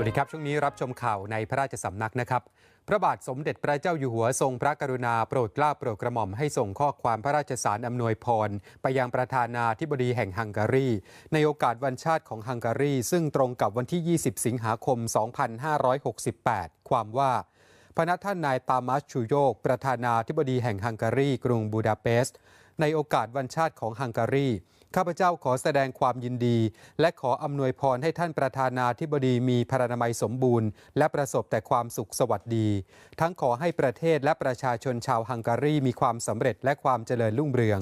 วัสดีครับ ช่วงนี้รับชมข่าวในพระราชสำนักนะครับ พระบาทสมเด็จพระเจ้าอยู่หัวทรงพระกรุณาโปรดเกล้าโปรดกระหม่อมให้ส่งข้อความพระราชสารอำนวยพร ไปยังประธานาธิบดีแห่งฮังการี ในโอกาสวันชาติของฮังการี ซึ่งตรงกับวันที่ 20 สิงหาคม 2568 ความว่าพระนักท่านนายตามัสชูโยก ประธานาธิบดีแห่งฮังการี กรุงบูดาเปสต์ในโอกาสวันชาติของฮังการี ข้าพเจ้าขอแสดงความยินดี และขออำนวยพรให้ท่านประธานาธิบดีมีพรานามัยสมบูรณ์ และประสบแต่ความสุขสวัสดี ทั้งขอให้ประเทศและประชาชนชาวฮังการีมีความสำเร็จและความเจริญรุ่งเรือง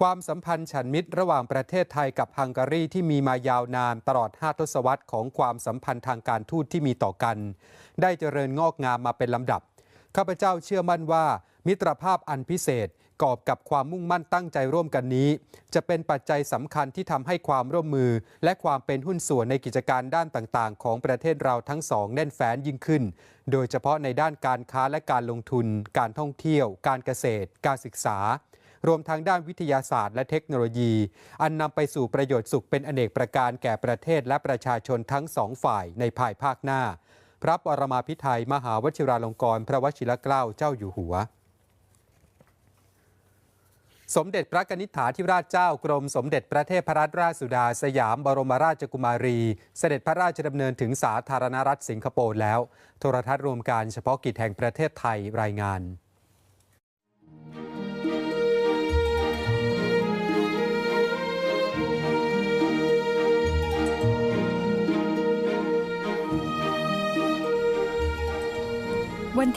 ความสัมพันธ์ฉันมิตรระหว่างประเทศไทยกับฮังการีที่มีมายาวนานตลอด 5 ทศวรรษของความสัมพันธ์ทางการทูตที่มีต่อกัน ได้เจริญงอกงามมาเป็นลำดับข้าพเจ้าเชื่อมั่นว่า มิตรภาพอันพิเศษ กอบกับความมุ่งมั่นตั้งใจร่วมกันนี้ จะเป็นปัจจัยสำคัญที่ทำให้ความร่วมมือ และความเป็นหุ้นส่วนในกิจการด้านต่างๆ ของประเทศเราทั้งสองแน่นแฟ้นยิ่งขึ้น โดยเฉพาะในด้านการค้าและการลงทุน การท่องเที่ยว การเกษตร การศึกษารวมทั้งด้านวิทยาศาสตร์และเทคโนโลยี อันนำไปสู่ประโยชน์สุขเป็นอเนกประการแก่ประเทศและประชาชนทั้งสองฝ่ายในภายภาคหน้า พระปรมาภิไธยมหาวชิราลงกรณ์พระวชิรเกล้าเจ้าอยู่หัว สมเด็จพระนิษฐาธิราชเจ้ากรมสมเด็จพระเทพรัตนราชสุดาสยามบรมราชกุมารี เสด็จพระราชดำเนินถึงสาธารณรัฐสิงคโปร์แล้ว โทรทัศน์รวมการเฉพาะกิจแห่งประเทศไทยรายงาน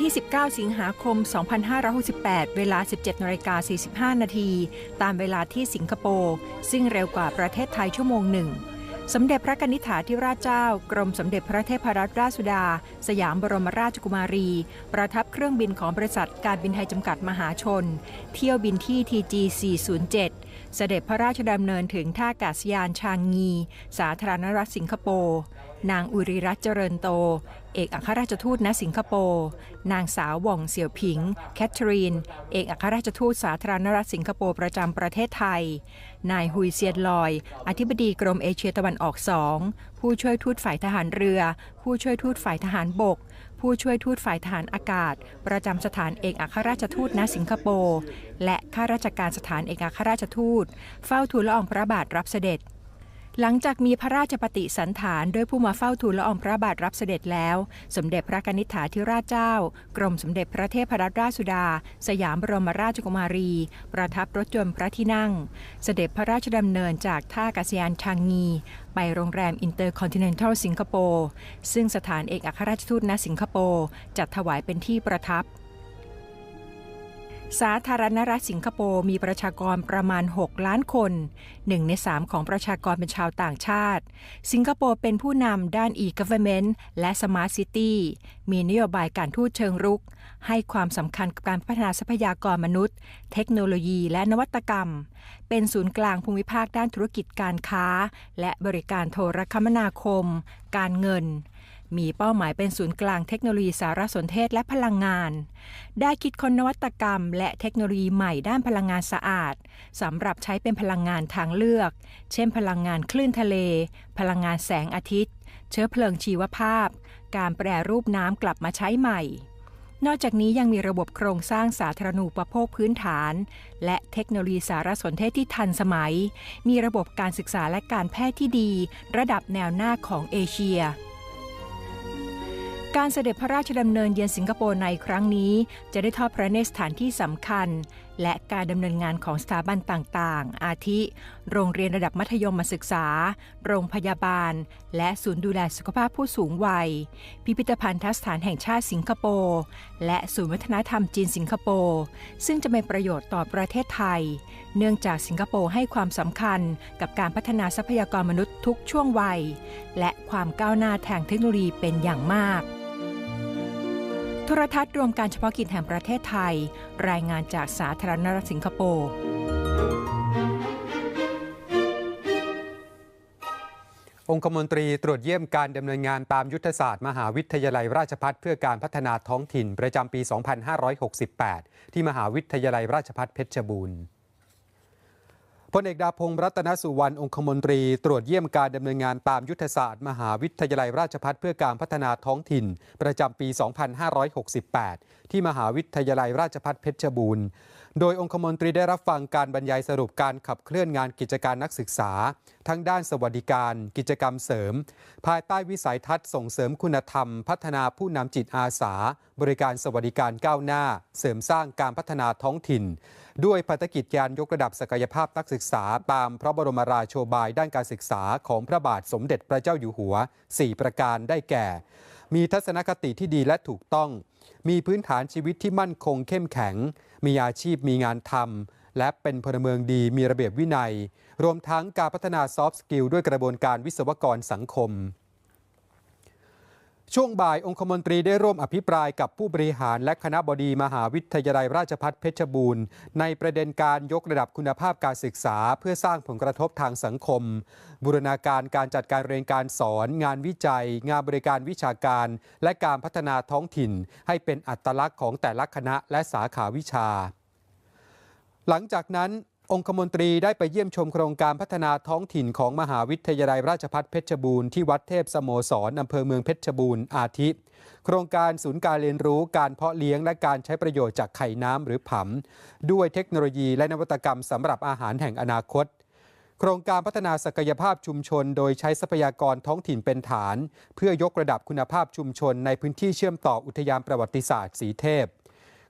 ที่ 19 สิงหาคม 2568 เวลา 17นาฬิกา45 นาที ตามเวลาที่สิงคโปร์ซึ่งเร็วกว่าประเทศไทยชั่วโมงหนึ่ง สมเด็จพระกนิษฐาธิราชเจ้า กรมสมเด็จพระเทพรัตนราชสุดา สยามบรมราชกุมารี ประทับเครื่องบินของบริษัทการบินไทยจำกัดมหาชน เที่ยวบินที่ TG 407เสด็จพระราชดำเนินถึงท่าอากาศยานชางงี สาธารณรัฐสิงคโปร์ นางอุริรัตน์เจริญโต เอกอัครราชทูตณสิงคโปร์ นางสาวหว่องเสี่ยวผิง แคทเธอรีน เอกอัครราชทูตสาธารณรัฐสิงคโปร์ประจำประเทศไทย นายฮุยเซียนลอย อธิบดีกรมเอเชียตะวันออกสอง ผู้ช่วยทูตฝ่ายทหารเรือ ผู้ช่วยทูตฝ่ายทหารบกผู้ช่วยทูตฝ่ายทหารอากาศ ประจำสถานเอกอัครราชทูตณสิงคโปร์ และข้าราชการสถานเอกอัครราชทูต เฝ้าทูลละอองพระบาทรับเสด็จ หลังจากมีพระราชปฏิสันฐานโดยผู้มาเฝ้าทูลละอองพระบาทรับเสด็จแล้ว สมเด็จพระกนิษฐาธิราชเจ้า กรมสมเด็จพระเทพรัตนราชสุดา สยามบรมราชกุมารี ประทับรถยนต์พระที่นั่ง เสด็จพระราชดำเนินจากท่าอากาศยานชางงี ไปโรงแรมอินเตอร์คอนติเนนทัลสิงคโปร์ซึ่งสถานเอกอัครราชทูตณสิงคโปร์จัดถวายเป็นที่ประทับ สาธารณรัฐสิงคโปร์มีประชากรประมาณ 6 ล้านคนหนึ่งใน3ของประชากรเป็นชาวต่างชาติ สิงคโปร์เป็นผู้นำด้าน e-government และ smart city มีนโยบายการทูตเชิงรุก ให้ความสำคัญกับการพัฒนาทรัพยากรมนุษย์ เทคโนโลยีและนวัตกรรม เป็นศูนย์กลางภูมิภาคด้านธุรกิจการค้า และบริการโทรคมนาคม การเงิน มีเป้าหมายเป็นศูนย์กลางเทคโนโลยีสารสนเทศและพลังงาน ได้คิดค้นนวัตกรรม และเทคโนโลยีใหม่ด้านพลังงานสะอาดสำหรับใช้เป็นพลังงานทางเลือก เช่น พลังงานคลื่นทะเล พลังงานแสงอาทิตย์ เชื้อเพลิงชีวภาพ การแปรรูปน้ำกลับมาใช้ใหม่ นอกจากนี้ยังมีระบบโครงสร้างสาธารณูปโภคพื้นฐาน และเทคโนโลยีสารสนเทศที่ทันสมัย มีระบบการศึกษาและการแพทย์ที่ดี ระดับแนวหน้าของเอเชีย การเสด็จพระราชดำเนินเยือนสิงคโปร์ในครั้งนี้ จะได้ทอดพระเนตรสถานที่สำคัญ และการดำเนินงานของสถาบันต่างๆ อาทิ โรงเรียนระดับมัธยมศึกษา โรงพยาบาล และศูนย์ดูแลสุขภาพผู้สูงวัย พิพิธภัณฑสถานแห่งชาติสิงคโปร์และศูนย์วัฒนธรรมจีนสิงคโปร์ซึ่งจะเป็นประโยชน์ต่อประเทศไทย เนื่องจากสิงคโปร์ให้ความสำคัญกับการพัฒนาทรัพยากรมนุษย์ทุกช่วงวัย และความก้าวหน้าทางเทคโนโลยีเป็นอย่างมาก โทรทัศน์รวมการเฉพาะกิจแห่งประเทศไทย รายงานจากสาธารณรัฐสิงคโปร์องคมนตรีตรวจเยี่ยมการดำเนินงานตามยุทธศาสตร์มหาวิทยาลัยราชพัฒเพื่อการพัฒนาท้องถิ่นประจำปี 2568 ที่มหาวิทยาลัยราชพัฒเพชรบูรณ์ พลเอกดาพงศ์รัตนสุวรรณองคมนตรี ตรวจเยี่ยมการดำเนินงานตามยุทธศาสตร์ มหาวิทยาลัยราชภัฏเพื่อการพัฒนาท้องถิ่น ประจำปี 2568 ที่มหาวิทยาลัยราชภัฏเพชรบูรณ์ โดยองคมนตรีได้รับฟังการบรรยายสรุปการขับเคลื่อนงานกิจการนักศึกษา ทั้งด้านสวัสดิการ กิจกรรมเสริม ภายใต้วิสัยทัศน์ส่งเสริมคุณธรรม พัฒนาผู้นำจิตอาสา บริการสวัสดิการก้าวหน้า เสริมสร้างการพัฒนาท้องถิ่น ด้วยภารกิจการยกระดับศักยภาพนักศึกษา ตามพระบรมราโชบายด้านการศึกษาของพระบาทสมเด็จพระเจ้าอยู่หัว 4 ประการได้แก่ มีทัศนคติที่ดีและถูกต้อง มีพื้นฐานชีวิตที่มั่นคงเข้มแข็ง มีอาชีพมีงานทำและเป็นพลเมืองดีมีระเบียบวินัย รวมทั้งการพัฒนาซอฟต์สกิลด้วยกระบวนการวิศวกรสังคม ช่วงบ่ายองคมนตรีได้ร่วมอภิปรายกับผู้บริหารและคณะบดีมหาวิทยาลัยราชภัฏเพชรบูรณ์ ในประเด็นการยกระดับคุณภาพการศึกษา เพื่อสร้างผลกระทบทางสังคม บูรณาการการจัดการเรียนการสอน งานวิจัย งานบริการวิชาการ และการพัฒนาท้องถิ่น ให้เป็นอัตลักษณ์ของแต่ละคณะและสาขาวิชา หลังจากนั้น องคมนตรีได้ไปเยี่ยมชมโครงการพัฒนาท้องถิ่นของมหาวิทยาลัยราชภัฏเพชรบูรณ์ที่วัดเทพสโมสรอำเภอเมืองเพชรบูรณ์อาทิ โครงการศูนย์การเรียนรู้การเพาะเลี้ยงและการใช้ประโยชน์จากไข่น้ำหรือผำด้วยเทคโนโลยีและนวัตกรรมสำหรับอาหารแห่งอนาคต โครงการพัฒนาศักยภาพชุมชน โดยใช้ทรัพยากรท้องถิ่นเป็นฐาน เพื่อยกระดับคุณภาพชุมชนในพื้นที่เชื่อมต่ออุทยานประวัติศาสตร์สีเทพ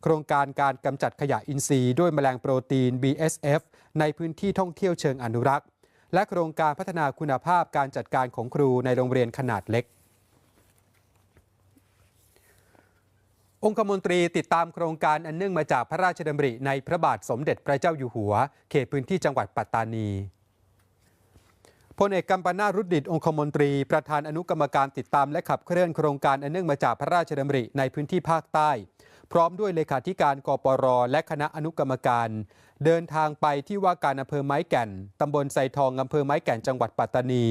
โครงการการกำจัดขยะอินทรีย์ด้วยแมลงโปรตีน BSF ในพื้นที่ท่องเที่ยวเชิงอนุรักษ์ และโครงการพัฒนาคุณภาพการจัดการของครูในโรงเรียนขนาดเล็ก องคมนตรีติดตามโครงการอันเนื่องมาจากพระราชดำริในพระบาทสมเด็จพระเจ้าอยู่หัว เขตพื้นที่จังหวัดปัตตานีพลเอกกัมปนาตรุดดิตองคมนตรี ประธานอนุกรรมการติดตามและขับเคลื่อนโครงการอันเนื่องมาจากพระราชดำริในพื้นที่ภาคใต้ พร้อมด้วยเลขาธิการกปร และคณะอนุกรรมการ เดินทางไปที่ว่าการอำเภอไม้แก่นตำบลไซทองอำเภอไม้แก่นจังหวัดปัตตานี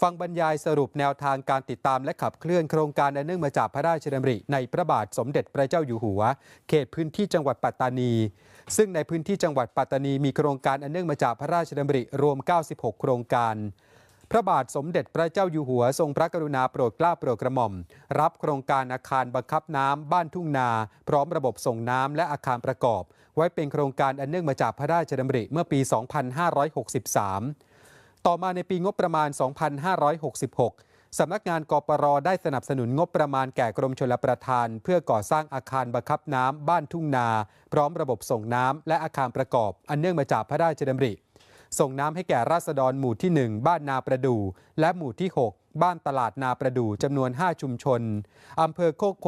ฟังบรรยายสรุปแนวทางการติดตามและขับเคลื่อนโครงการอันเนื่องมาจากพระราชดำริในพระบาทสมเด็จพระเจ้าอยู่หัว เขตพื้นที่จังหวัดปัตตานี ซึ่งในพื้นที่จังหวัดปัตตานีมีโครงการอันเนื่องมาจากพระราชดำริรวม 96 โครงการ พระบาทสมเด็จพระเจ้าอยู่หัวทรงพระกรุณาโปรดเกล้าโปรดกระหม่อม รับโครงการอาคารบังคับน้ำบ้านทุ่งนา พร้อมระบบส่งน้ำและอาคารประกอบ ไว้เป็นโครงการอันเนื่องมาจากพระราชดำริเมื่อปี 2563 ต่อมาในปีงบประมาณ 2566สำนักงานกปรได้สนับสนุนงบประมาณแก่กรมชลประทาน เพื่อก่อสร้างอาคารบังคับน้ำบ้านทุ่งนา พร้อมระบบส่งน้ำและอาคารประกอบ อันเนื่องมาจากพระราชดำริ ส่งน้ำให้แก่ราษฎรหมู่ที่ 1 บ้านนาประดู่และหมู่ที่ 6 บ้านตลาดนาประดู่จำนวน 5 ชุมชนอำเภอโคกโพ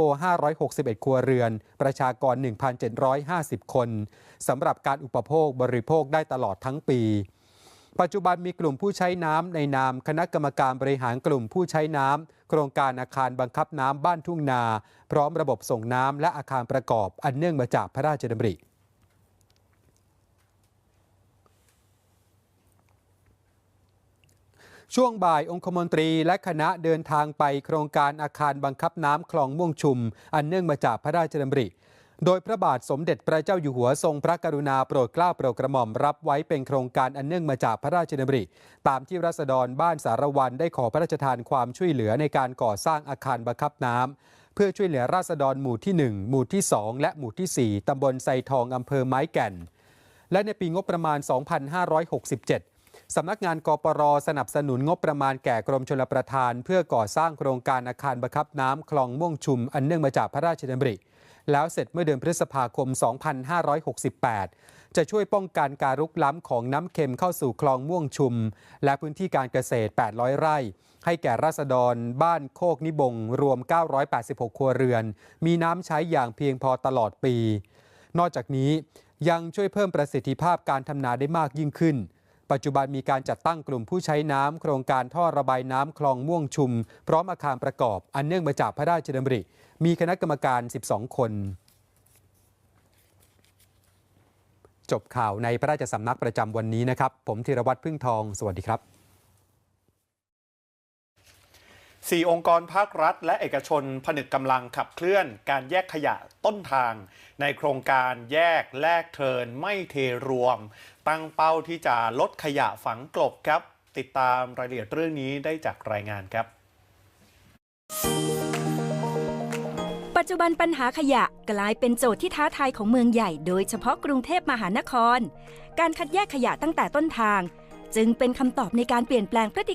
561 ครัวเรือน ประชากร 1,750 คนสำหรับการอุปโภคบริโภคได้ตลอดทั้งปีปัจจุบันมีกลุ่มผู้ใช้น้ำในนามคณะกรรมการบริหารกลุ่มผู้ใช้น้ำโครงการอาคารบังคับน้ำบ้านทุ่งนา พร้อมระบบส่งน้ำและอาคารประกอบอันเนื่องมาจากพระราชดำริ ช่วงบ่ายองคมนตรีและคณะเดินทางไปโครงการอาคารบังคับน้ำคลองม่วงชุม อันเนื่องมาจากพระราชดำริ โดยพระบาทสมเด็จพระเจ้าอยู่หัวทรงพระกรุณาโปรดเกล้าโปรดกระหม่อมรับไว้เป็นโครงการอันเนื่องมาจากพระราชดำริ ตามที่รัษฎรบ้านสารวันได้ขอพระราชทานความช่วยเหลือในการก่อสร้างอาคารบังคับน้ำเพื่อช่วยเหลือราษฎรหมู่ที่ 1 หมู่ที่ 2 และหมู่ที่ 4ตำบลไซทองอำเภอไม้แก่น และในปีงบประมาณ 2567 สำนักงานกปรสนับสนุนงบประมาณแก่กรมชลประทาน เพื่อก่อสร้างโครงการอาคารบังคับน้ำคลองม่วงชุม อันเนื่องมาจากพระราชดำริแล้วเสร็จเมื่อเดือนพฤษภาคม 2568 จะช่วยป้องกันการรุกล้ำของน้ำเค็มเข้าสู่คลองม่วงชุม และพื้นที่การเกษตร 800 ไร่ ให้แก่ราษฎร บ้านโคกนิบง รวม 986 ครัวเรือน มีน้ำใช้อย่างเพียงพอตลอดปี นอกจากนี้ยังช่วยเพิ่มประสิทธิภาพการทำนาได้มากยิ่งขึ้น ปัจจุบันมีการจัดตั้งกลุ่มผู้ใช้น้ำโครงการท่อระบายน้ำคลองม่วงชุม พร้อมอาคารประกอบ อันเนื่องมาจากพระราชดำริ มีคณะกรรมการ 12 คน จบข่าวในพระราชสำนักประจำวันนี้นะครับ ผมธีรวัตรพึ่งทอง สวัสดีครับ สี่องค์กรภาครัฐ และเอกชนผนึกกำลังขับเคลื่อนการแยกขยะต้นทาง ในโครงการแยกแลกเทินไม่เทรวม ตั้งเป้าที่จะลดขยะฝังกลบครับ ติดตามรายละเอียดเรื่องนี้ได้จากรายงานครับ ปัจจุบันปัญหาขยะกลายเป็นโจทย์ที่ท้าทายของเมืองใหญ่ โดยเฉพาะกรุงเทพมหานคร การคัดแยกขยะตั้งแต่ต้นทาง จึงเป็นคำตอบในการเปลี่ยนแปลงพฤติกรรม